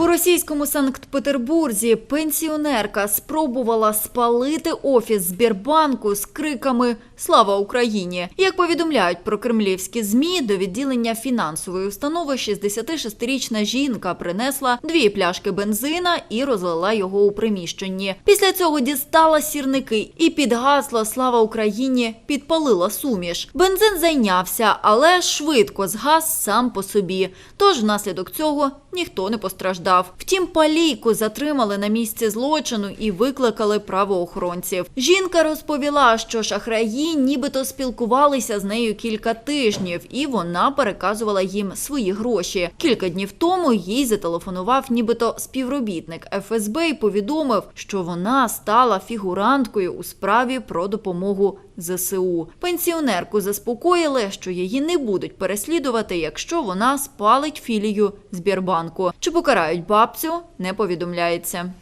У російському Санкт-Петербурзі пенсіонерка спробувала спалити офіс Збірбанку з криками Слава Україні! Як повідомляють про кремлівські змі, до відділення фінансової установи 66-річна жінка принесла дві пляшки бензина і розлила його у приміщенні. Після цього дістала сірники і під гасло Слава Україні підпалила суміш. Бензин зайнявся, але швидко згас сам по собі. Тож внаслідок цього ніхто не постраждав. Втім, палійку затримали на місці злочину і викликали правоохоронців. Жінка розповіла, що шахраї нібито спілкувалися з нею кілька тижнів, і вона переказувала їм свої гроші. Кілька днів тому їй зателефонував нібито співробітник ФСБ і повідомив, що вона стала фігуранткою у справі про допомогу ЗСУ. Пенсіонерку заспокоїли, що її не будуть переслідувати, якщо вона спалить філію Збірбанку. Чи покарають бабцю, не повідомляється.